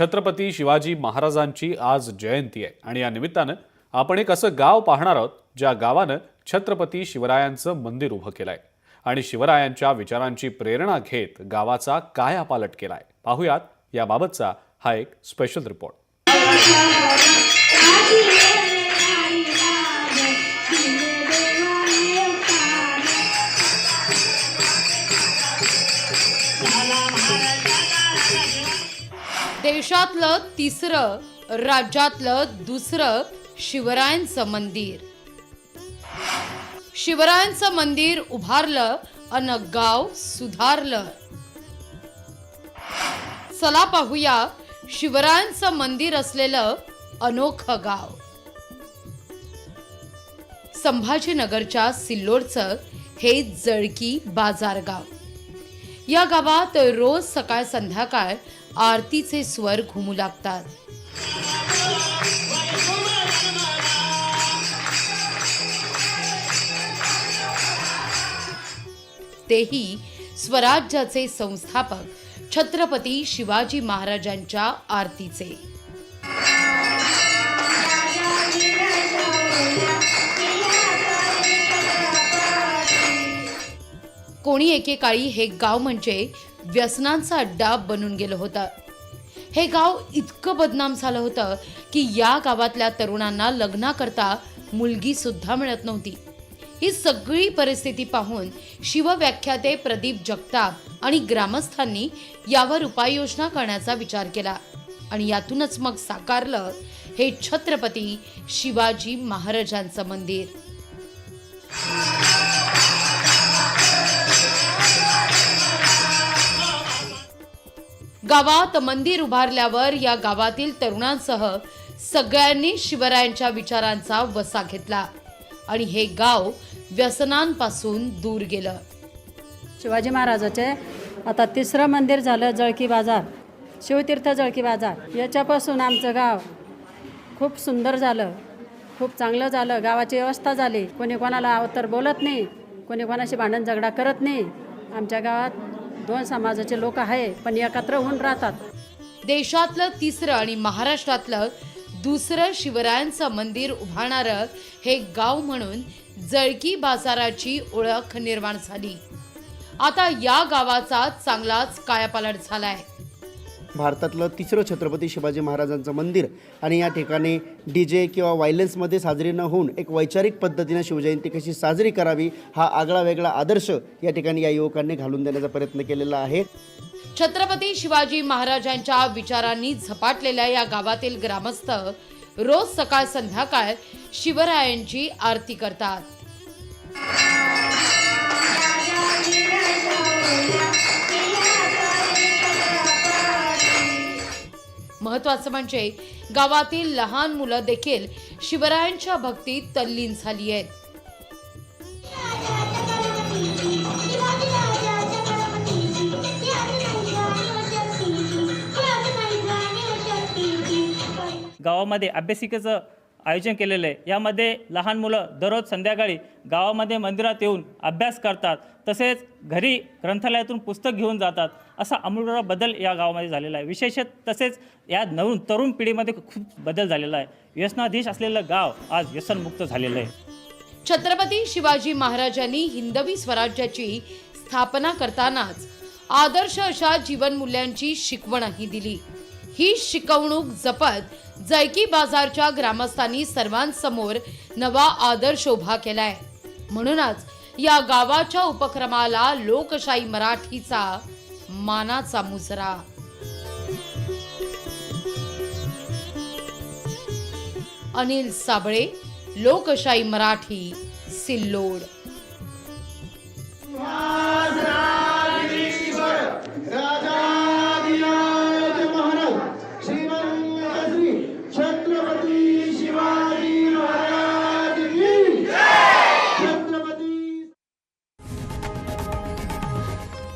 छत्रपती शिवाजी महाराजांची आज जयंती आहे आणि या निमित्तानं आपण एक असं गाव पाहणार आहोत ज्या गावानं छत्रपती शिवरायांचं मंदिर उभं केलंय आणि शिवरायांच्या विचारांची प्रेरणा घेत गावाचा कायापालट केलाय पाहुयात याबाबतचा हा एक स्पेशल रिपोर्ट देशातलं तिसरं राज्यातलं दुसरं शिवरायांचं मंदिर. शिवरायांचं मंदिर उभारलं अन गाव सुधारलं. चला पाहूया शिवरायांचं मंदिर असलेलं अनोखं गाव. संभाजीनगरच्या सिल्लोडचं हे जळकी बाजार गाव या गावात रोज सकाळ संध्याकाळ आरतीचे स्वर घुमू लागतात. तेही स्वराज्याचे संस्थापक छत्रपती शिवाजी महाराजांच्या आरतीचे. कोणी एकेकाळी हे गाव म्हणजे व्यसनांचा डाब बनून गेलं होतं. हे गाव इतकं बदनाम झालं होतं की या गावातल्या तरुणांना लग्नाकरता मुलगी सुद्धा मिळत नव्हती. ही सगळी परिस्थिती पाहून शिवव्याख्याते प्रदीप जगताप आणि ग्रामस्थांनी यावर उपाययोजना करण्याचा विचार केला आणि यातूनच मग साकारलं हे छत्रपती शिवाजी महाराजांचं मंदिर. गावात मंदिर उभारल्यावर या गावातील तरुणांसह सगळ्यांनी शिवरायांच्या विचारांचा वसा घेतला आणि हे गाव व्यसनांपासून दूर गेलं. शिवाजी महाराजाचे आता तिसरं मंदिर झालं जळकी बाजार शिवतीर्थ जळकी बाजार. याच्यापासून आमचं गाव खूप सुंदर झालं खूप चांगलं झालं. गावाची व्यवस्था झाली. कोणी कोणाला अवतर बोलत नाही कोणी कोणाशी भांडण झगडा करत नाही. आमच्या गावात दोन समाजाचे लोक आहे पण एकत्र होऊन राहतात. देशातलं तिसरं आणि महाराष्ट्रातलं दुसरं शिवरायांचं मंदिर उभारणारं हे गाव म्हणून जळकी बाजाराची ओळख निर्माण झाली. आता या गावाचा चांगलाच कायापालट झालाय. भारतातलं तिसरं छत्रपती शिवाजी महाराजांचं मंदिर. आणि या ठिकाणी डी जे किंवा वायलेन्समध्ये साजरी न होऊन एक वैचारिक पद्धतीनं शिवजयंती कशी साजरी करावी हा आगळा वेगळा आदर्श या ठिकाणी या युवकांनी घालून देण्याचा प्रयत्न केलेला आहे. छत्रपती शिवाजी महाराजांच्या विचारांनी झपाटलेल्या या गावातील ग्रामस्थ रोज सकाळ संध्याकाळ शिवरायांची आरती करतात. महत्वाचं म्हणजे गावातील लहान मुलं देखील शिवरायांच्या भक्तीत तल्लीन झाली आहेत. गावामध्ये अभ्यासिकेचं आयोजन केलेलं आहे. यामध्ये लहान मुलं दररोज संध्याकाळी गावामध्ये मंदिरात येऊन अभ्यास करतात तसेच घरी ग्रंथालयातून पुस्तक घेऊन जातात. असा आमूलाग्र बदल या गावामध्ये झालेला आहे. विशेषत तसेच या नवीन तरुण पिढीमध्ये खूप बदल झालेला आहे. व्यसनाधीश असलेलं गाव आज व्यसनमुक्त झालेलं आहे. छत्रपती शिवाजी महाराजांनी हिंदवी स्वराज्याची स्थापना करतानाच आदर्श अशा जीवनमूल्यांची शिकवणही दिली. ही शिकवणूक जपत जैकी बाजारच्या ग्रामस्थांनी सर्वांसमोर नवा आदर्श उभा केलाय. म्हणूनच या गावाच्या उपक्रमाला लोकशाही मराठीचा मानाचा मुजरा. अनिल साबळे लोकशाही मराठी सिल्लोड.